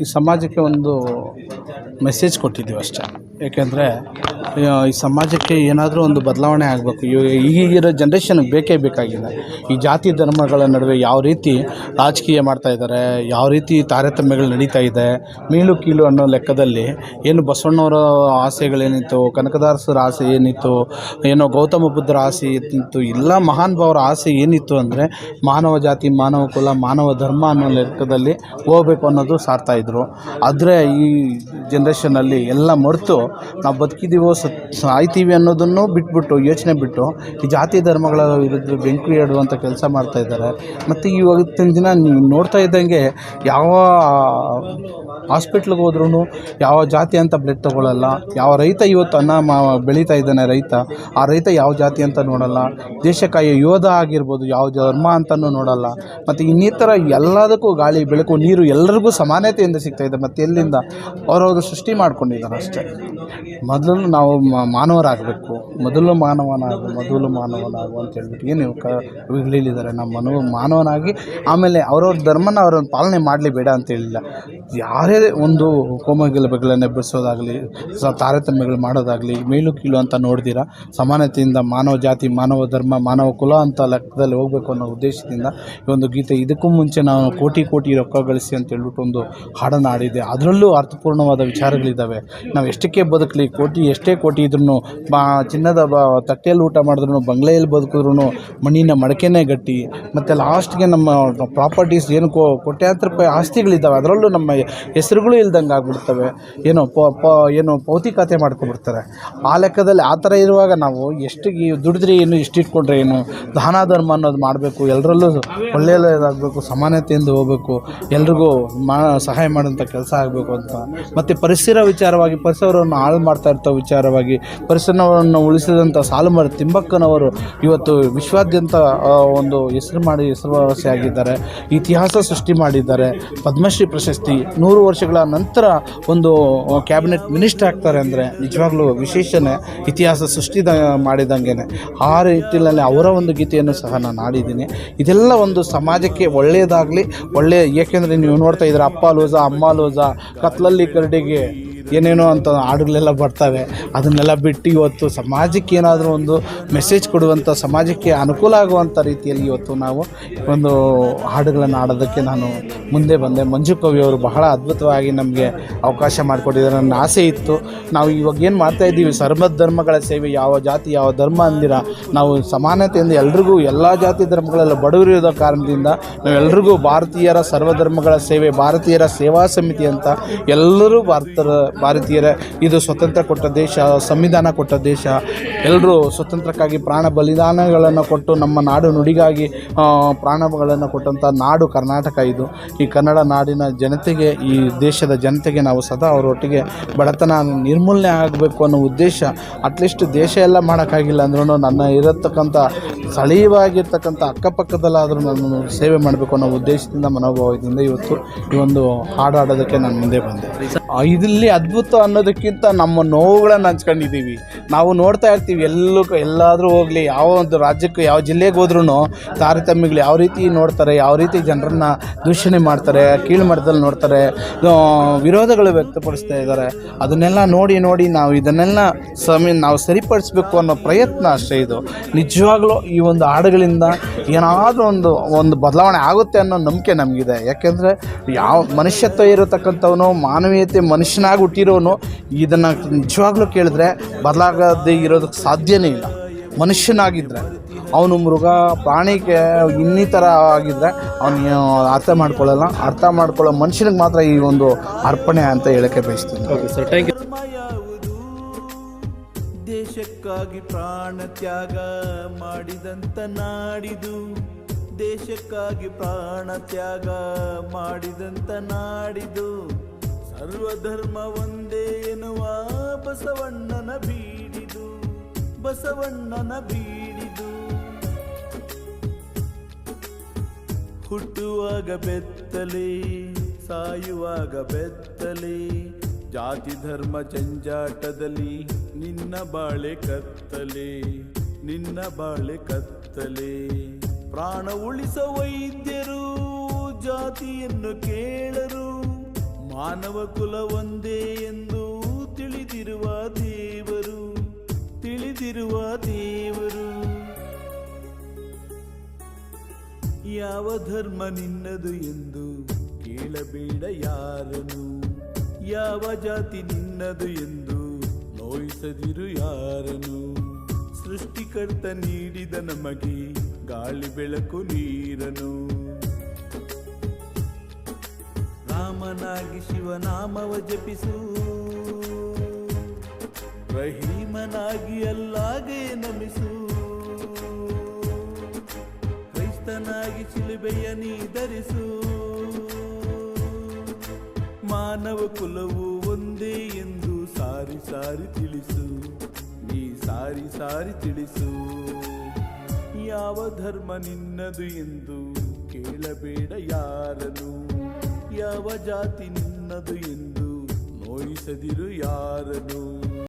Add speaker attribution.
Speaker 1: ಈ ಸಮಾಜಕ್ಕೆ ಒಂದು ಮೆಸೇಜ್ ಕೊಟ್ಟಿದ್ದೀವಿ ಅಷ್ಟೇ. ಏಕೆಂದರೆ ಈ ಸಮಾಜಕ್ಕೆ ಏನಾದರೂ ಒಂದು ಬದಲಾವಣೆ ಆಗಬೇಕು. ಈಗಿರೋ ಜನ್ರೇಷನ್ಗೆ ಬೇಕೇ ಬೇಕಾಗಿದೆ. ಈ ಜಾತಿ ಧರ್ಮಗಳ ನಡುವೆ ಯಾವ ರೀತಿ ರಾಜಕೀಯ ಮಾಡ್ತಾ ಇದ್ದಾರೆ, ಯಾವ ರೀತಿ ತಾರತಮ್ಯಗಳು ನಡೀತಾ ಇದೆ, ಮೀಳು ಕೀಲು ಅನ್ನೋ ಲೆಕ್ಕದಲ್ಲಿ ಏನು ಬಸವಣ್ಣವರ ಆಸೆಗಳೇನಿತ್ತು, ಕನಕದಾಸರ ಆಸೆ ಏನಿತ್ತು, ಏನೋ ಗೌತಮ ಬುದ್ಧರ ಆಸೆ ಏನಿತ್ತು, ಎಲ್ಲ ಮಹಾನ್ ಭಾವರ ಆಸೆ ಏನಿತ್ತು ಅಂದರೆ ಮಾನವ ಜಾತಿ, ಮಾನವ ಕುಲ, ಮಾನವ ಧರ್ಮ ಅನ್ನೋ ಲೆಕ್ಕದಲ್ಲಿ ಹೋಗಬೇಕು ಅನ್ನೋದು ಸಾರ್ತಾಯಿದ್ರು ಆದರೆ ಈ ಜನ್ರೇಷನಲ್ಲಿ ಎಲ್ಲ ಮರೆತು ನಾವು ಬದುಕಿದ್ದೀವೋ ಸತ್ ಸಾಯ್ತೀವಿ ಅನ್ನೋದನ್ನು ಬಿಟ್ಬಿಟ್ಟು, ಯೋಚನೆ ಬಿಟ್ಟು ಈ ಜಾತಿ ಧರ್ಮಗಳ ವಿರುದ್ಧ ಬೆಂಕಿ ಇಡುವಂಥ ಕೆಲಸ ಮಾಡ್ತಾಯಿದ್ದಾರೆ ಮತ್ತು ಇವತ್ತಿನ ದಿನ ನೀವು ನೋಡ್ತಾ ಇದ್ದಂಗೆ ಯಾವ ಹಾಸ್ಪಿಟ್ಲಿಗೆ ಹೋದ್ರೂ ಯಾವ ಜಾತಿ ಅಂತ ಬ್ಲಡ್ ತೊಗೊಳ್ಳಲ್ಲ ಯಾವ ರೈತ ಇವತ್ತು ಅನ್ನ ಮಾ ಬೆಳೀತಾ ಇದ್ದಾನೆ ರೈತ, ಆ ರೈತ ಯಾವ ಜಾತಿ ಅಂತ ನೋಡಲ್ಲ. ದೇಶಕ್ಕಾಗಿ ಯೋಧ ಆಗಿರ್ಬೋದು, ಯಾವ ಧರ್ಮ ಅಂತಲೂ ನೋಡಲ್ಲ. ಮತ್ತು ಇನ್ನಿತರ ಎಲ್ಲದಕ್ಕೂ ಗಾಳಿ, ಬೆಳಕು, ನೀರು ಎಲ್ಲರಿಗೂ ಸಮಾನತೆಯಿಂದ ಸಿಗ್ತಾಯಿದೆ ಮತ್ತು ಎಲ್ಲಿಂದ? ಅವರವರು ಸೃಷ್ಟಿ ಮಾಡ್ಕೊಂಡಿದ್ದಾರೆ ಅಷ್ಟೇ. ಮೊದಲು ನಾವು ಮಾನವರಾಗಬೇಕು. ಮೊದಲು ಮಾನವನಾಗು ಮೊದಲು ಮಾನವನಾಗು ಅಂತ ಹೇಳ್ಬಿಟ್ಟು ಏನು ಕ ಹೇಳಿದ್ದಾರೆ ನಮ್ಮ ಮನವ ಮಾನವನಾಗಿ ಆಮೇಲೆ ಅವ್ರವ್ರ ಧರ್ಮನ ಅವ್ರನ್ನ ಪಾಲನೆ ಮಾಡಲಿ ಬೇಡ ಅಂತ ಹೇಳಿಲ್ಲ. ಯಾರೇ ಒಂದು ಕೋಮಗಲಭೆಗಳನ್ನು ಎಬ್ಬಿಸೋದಾಗಲಿ, ಸ ತಾರತಮ್ಯಗಳು ಮಾಡೋದಾಗಲಿ, ಮೇಲು ಕೀಳು ಅಂತ ನೋಡ್ದಿರ, ಸಮಾನತೆಯಿಂದ ಮಾನವ ಜಾತಿ, ಮಾನವ ಧರ್ಮ, ಮಾನವ ಕುಲ ಅಂತ ಲೆಕ್ಕದಲ್ಲಿ ಹೋಗಬೇಕು ಅನ್ನೋ ಉದ್ದೇಶದಿಂದ ಈ ಒಂದು ಗೀತೆ ಇದಕ್ಕೂ ಮುಂಚೆ ನಾವು ಕೋಟಿ ಕೋಟಿ ರೊಕ್ಕ ಗಳಿಸಿ ಅಂತ ಹೇಳ್ಬಿಟ್ಟು ಒಂದು ಹಾಡನ್ನು ಆಡಿದೆ ಅದರಲ್ಲೂ ಅರ್ಥಪೂರ್ಣವಾದ ವಿಚಾರಗಳಿದ್ದಾವೆ. ನಾವು ಎಷ್ಟಕ್ಕೆ ಬದುಕಲಿ, ಕೋಟಿ, ಎಷ್ಟೇ ಕೋಟಿ ಇದ್ರೂ ಬಾ, ಚಿನ್ನದ ಬ, ತಟ್ಟೆಯಲ್ಲಿ ಊಟ ಮಾಡಿದ್ರು ಬಂಗ್ಲೆಯಲ್ಲಿ ಬದುಕಿದ್ರು ಮಣ್ಣಿನ ಮಡಕೆನೇ ಗಟ್ಟಿ. ಮತ್ತು ಲಾಸ್ಟ್ಗೆ ನಮ್ಮ ಪ್ರಾಪರ್ಟೀಸ್ ಏನು ಕೋ, ಕೋಟ್ಯಾಂತರ ರೂಪಾಯಿ ಆಸ್ತಿಗಳಿದ್ದಾವೆ, ಅದರಲ್ಲೂ ನಮ್ಮ ಹೆಸರುಗಳು ಇಲ್ದಂಗೆ ಆಗಿಬಿಡ್ತವೆ. ಏನೋ ಪ ಪ, ಏನು ಖಾತೆ ಮಾಡ್ಕೊಬಿಡ್ತಾರೆ ಆ ಲೆಕ್ಕದಲ್ಲಿ ಆ ಥರ ಇರುವಾಗ ನಾವು ಎಷ್ಟು ದುಡಿದ್ರೆ ಏನು ಎಷ್ಟು ಇಟ್ಕೊಂಡ್ರೆ ಏನು, ದಾನ, ಧರ್ಮ ಅನ್ನೋದು ಮಾಡಬೇಕು ಎಲ್ಲರಲ್ಲೂ ಒಳ್ಳೆಯದಾಗಬೇಕು ಸಮಾನತೆಯಿಂದ ಹೋಗಬೇಕು, ಎಲ್ರಿಗೂ ಮಾ, ಸಹಾಯ ಮಾಡೋಂಥ ಕೆಲಸ ಆಗಬೇಕು ಅಂತ. ಮತ್ತು ಪರಿಸರ ವಿಚಾರವಾಗಿ, ಪರಿಸರವನ್ನು ಹಾಳು ಮಾಡ್ತಾ ಇರ್ತಾ ವಿಚಾರವಾಗಿ. ಪರಿಸರವನ್ನು ಉಳಿಸಿದಂಥ ಸಾಲುಮರ ತಿಂಬಕ್ಕನವರು ಇವತ್ತು ವಿಶ್ವಾದ್ಯಂತ ಒಂದು ಹೆಸರು ಮಾಡಿ ಹೆಸರುವಾಸಿಯಾಗಿದ್ದಾರೆ ಇತಿಹಾಸ ಸೃಷ್ಟಿ ಮಾಡಿದ್ದಾರೆ. ಪದ್ಮಶ್ರೀ ಪ್ರಶಸ್ತಿ. ನೂರು ವರ್ಷಗಳ ನಂತರ ಒಂದು ಕ್ಯಾಬಿನೆಟ್ ಮಿನಿಸ್ಟರ್ ಆಗ್ತಾರೆ ಅಂದರೆ ನಿಜವಾಗ್ಲೂ ವಿಶೇಷನೇ ಇತಿಹಾಸ ಸೃಷ್ಟಿ ಮಾಡಿದಂಗೆ ಆ ರೀತಿಯಲ್ಲಿ ಅವರ ಒಂದು ಗೀತೆಯನ್ನು ಸಹ ನಾನು ಆಡಿದ್ದೀನಿ ಇದೆಲ್ಲ ಒಂದು ಸಮಾಜಕ್ಕೆ ಒಳ್ಳೆಯದಾಗಲಿ, ಒಳ್ಳೆಯ, ಏಕೆಂದರೆ ನೀವು ನೋಡ್ತಾ ಇದ್ದೀರ, ಅಪ್ಪ ಲೋಜ, ಅಮ್ಮ ಲೋಜ, ಕತ್ಲಲ್ಲಿ ಕರಡಿಗೆ ಏನೇನೋ ಅಂತ ಹಾಡುಗಳೆಲ್ಲ ಬರ್ತವೆ, ಅದನ್ನೆಲ್ಲ ಬಿಟ್ಟು ಇವತ್ತು ಸಮಾಜಕ್ಕೆ ಏನಾದರೂ ಒಂದು ಮೆಸೇಜ್ ಕೊಡುವಂಥ ಸಮಾಜಕ್ಕೆ ಅನುಕೂಲ ಆಗುವಂಥ ರೀತಿಯಲ್ಲಿ ಇವತ್ತು ನಾವು ಒಂದು ಹಾಡುಗಳನ್ನು ಹಾಡೋದಕ್ಕೆ ನಾನು ಮುಂದೆ ಬಂದೆ. ಮಂಜು ಕವಿ ಅವರು ಬಹಳ ಅದ್ಭುತವಾಗಿ ನಮಗೆ ಅವಕಾಶ ಮಾಡಿಕೊಟ್ಟಿದ್ದಾರೆ. ನನ್ನ ಆಸೆ ಇತ್ತು. ನಾವು ಇವಾಗ ಏನು ಮಾಡ್ತಾ ಇದ್ದೀವಿ? ಸರ್ವ ಧರ್ಮಗಳ ಸೇವೆ, ಯಾವ ಜಾತಿ, ಯಾವ ಧರ್ಮ ಅಂದಿರ ನಾವು ಸಮಾನತೆಯಿಂದ ಎಲ್ರಿಗೂ ಎಲ್ಲ ಜಾತಿ ಧರ್ಮಗಳೆಲ್ಲ ಬಡವರು ಇರೋ ಕಾರಣದಿಂದ ನಾವೆಲ್ಲರಿಗೂ ಭಾರತೀಯರ ಸರ್ವಧರ್ಮಗಳ ಸೇವೆ, ಭಾರತೀಯರ ಸೇವಾ ಸಮಿತಿ ಅಂತ ಎಲ್ಲರೂ ಭಾರತರ ಭಾರತೀಯರ. ಇದು ಸ್ವತಂತ್ರ ಕೊಟ್ಟ ದೇಶ ಸಂವಿಧಾನ ಕೊಟ್ಟ ದೇಶ. ಎಲ್ಲರೂ ಸ್ವತಂತ್ರಕ್ಕಾಗಿ ಪ್ರಾಣ ಬಲಿದಾನಗಳನ್ನು ಕೊಟ್ಟು ನಮ್ಮ ನಾಡು ನುಡಿಗಾಗಿ ಪ್ರಾಣಗಳನ್ನು ಕೊಟ್ಟಂಥ ನಾಡು ಕರ್ನಾಟಕ ಇದು. ಈ ಕನ್ನಡ ನಾಡಿನ ಜನತೆಗೆ, ಈ ದೇಶದ ಜನತೆಗೆ ನಾವು ಸದಾ ಅವರೊಟ್ಟಿಗೆ ಬಡತನ ನಿರ್ಮೂಲನೆ ಆಗಬೇಕು ಅನ್ನೋ ಉದ್ದೇಶ. ಅಟ್ಲೀಸ್ಟ್ ದೇಶ ಎಲ್ಲ ಮಾಡೋಕ್ಕಾಗಿಲ್ಲ ಅಂದ್ರೂ ನನ್ನ ಇರತಕ್ಕಂಥ ಸ್ಥಳೀಯವಾಗಿರ್ತಕ್ಕಂಥ ಅಕ್ಕಪಕ್ಕದಲ್ಲಾದರೂ ನಾನು ಸೇವೆ ಮಾಡಬೇಕು ಅನ್ನೋ ಉದ್ದೇಶದಿಂದ, ಮನೋಭಾವದಿಂದ ಇವತ್ತು ಈ ಒಂದು ಹಾಡಾಡೋದಕ್ಕೆ ನಾನು ಮುಂದೆ ಬಂದೆ. ಇಲ್ಲಿ ಅದ್ಭುತ ಅನ್ನೋದಕ್ಕಿಂತ ನಮ್ಮ ನೋವುಗಳನ್ನು ಹಂಚ್ಕೊಂಡಿದ್ದೀವಿ. ನಾವು ನೋಡ್ತಾ ಇರ್ತೀವಿ. ಎಲ್ಲೂ ಎಲ್ಲಾದರೂ ಹೋಗಲಿ, ಯಾವ ಒಂದು ರಾಜ್ಯಕ್ಕೆ, ಯಾವ ಜಿಲ್ಲೆಗೆ ಹೋದ್ರೂ ತಾರತಮ್ಯಗಳು ಯಾವ ರೀತಿ ನೋಡ್ತಾರೆ, ಯಾವ ರೀತಿ ಜನರನ್ನ ದೂಷಣೆ ಮಾಡ್ತಾರೆ ಕೀಳು ಮಟ್ಟದಲ್ಲಿ ನೋಡ್ತಾರೆ ವಿರೋಧಗಳು ವ್ಯಕ್ತಪಡಿಸ್ತಾ ಇದ್ದಾರೆ. ಅದನ್ನೆಲ್ಲ ನೋಡಿ ನೋಡಿ ನಾವು ಇದನ್ನೆಲ್ಲ ಸಮಯ ನಾವು ಸರಿಪಡಿಸ್ಬೇಕು ಅನ್ನೋ ಪ್ರಯತ್ನ ಅಷ್ಟೇ ಇದು. ನಿಜವಾಗ್ಲೂ ಈ ಒಂದು ಹಾಡುಗಳಿಂದ ಏನಾದರೂ ಒಂದು ಒಂದು ಬದಲಾವಣೆ ಆಗುತ್ತೆ ಅನ್ನೋ ನಂಬಿಕೆ ನಮಗಿದೆ. ಯಾಕೆಂದರೆ ಯಾವ ಮನುಷ್ಯತ್ವ ಇರತಕ್ಕಂಥವನು, ಮಾನವೀಯತೆ ಮನುಷ್ಯನಾಗಿ ಹುಟ್ಟಿರೋನು, ಇದನ್ನು ನಿಜವಾಗ್ಲೂ ಕೇಳಿದ್ರೆ ಬದಲಾಗದೇ ಇರೋದಕ್ಕೆ ಸಾಧ್ಯನೇ ಇಲ್ಲ. ಮನುಷ್ಯನಾಗಿದ್ದರೆ ಅವನು ಮೃಗ ಪ್ರಾಣಿಗೆ ಇನ್ನಿತರ ಆಗಿದ್ದರೆ ಅವನು ಅರ್ಥ ಮಾಡ್ಕೊಳ್ಳಲ್ಲ. ಅರ್ಥ ಮಾಡ್ಕೊಳ್ಳೋ ಮನುಷ್ಯನಿಗೆ ಮಾತ್ರ ಈ ಒಂದು ಅರ್ಪಣೆ ಅಂತ ಹೇಳಕ್ಕೆ ಬಯಸ್ತೀನಿ.
Speaker 2: ಓಕೆ ಸರ್ ಥ್ಯಾಂಕ್ ಯು
Speaker 3: ಯಾವುದು ದೇಶಕ್ಕಾಗಿ ಪ್ರಾಣ ತ್ಯಾಗ ಮಾಡಿದಂತ ನಾಡಿದು. ದೇಶಕ್ಕಾಗಿ ಪ್ರಾಣ ತ್ಯಾಗ ಮಾಡಿದಂತ ನಾಡಿದು. ಸರ್ವಧರ್ಮ ಒಂದೇ ಎನ್ನುವ ಬಸವಣ್ಣನ ಬೀಡಿದು ಬಸವಣ್ಣನ ಬೀಡಿದು ಹುಟ್ಟುವಾಗ ಬೆತ್ತಲೆ, ಸಾಯುವಾಗ ಬೆತ್ತಲೆ, ಜಾತಿ ಧರ್ಮ ಜಂಜಾಟದಲ್ಲಿ ನಿನ್ನ ಬಾಳೆ ಕತ್ತಲೆ, ನಿನ್ನ ಬಾಳೆ ಕತ್ತಲೆ. ಪ್ರಾಣ ಉಳಿಸ ವೈದ್ಯರು, ಜಾತಿಯನ್ನು ಕೇಳರು, ಮಾನವ ಕುಲ ಒಂದೇ ಎಂದು ತಿಳಿದಿರುವ ದೇವರು. ತಿಳಿದಿರುವ ದೇವರು. ಯಾವ ಧರ್ಮ ನಿನ್ನದು ಎಂದು ಕೇಳಬೇಡ ಯಾರನು ಯಾವ ಜಾತಿ ನಿನ್ನದು ಎಂದು ನೋಯಿಸದಿರು ಯಾರನು ಸೃಷ್ಟಿಕರ್ತ ನೀಡಿದ ನಮಗೆ ಗಾಳಿ ಬೆಳಕು ನೀರನು ರಾಮನಾಗಿ ಶಿವನಾಮವ ಜಪಿಸು. ರಹೀಮನಾಗಿ ಅಲ್ಲಾಗೆ ನಮಿಸು. ಕ್ರೈಸ್ತನಾಗಿ ಶಿಲುಬೆಯ ನೀ ಧರಿಸು. ಮಾನವ ಕುಲವು ಒಂದೇ ಎಂದು ಸಾರಿ ಸಾರಿ ತಿಳಿಸು. ನೀ ಸಾರಿ ಸಾರಿ ತಿಳಿಸು. ಯಾವ ಧರ್ಮ ನಿನ್ನದು ಎಂದು ಕೇಳಬೇಡ ಯಾರನು ಯಾವ ಜಾತಿ ನಿನ್ನದು ಎಂದು ನೋಯಿಸದಿರು ಯಾರನು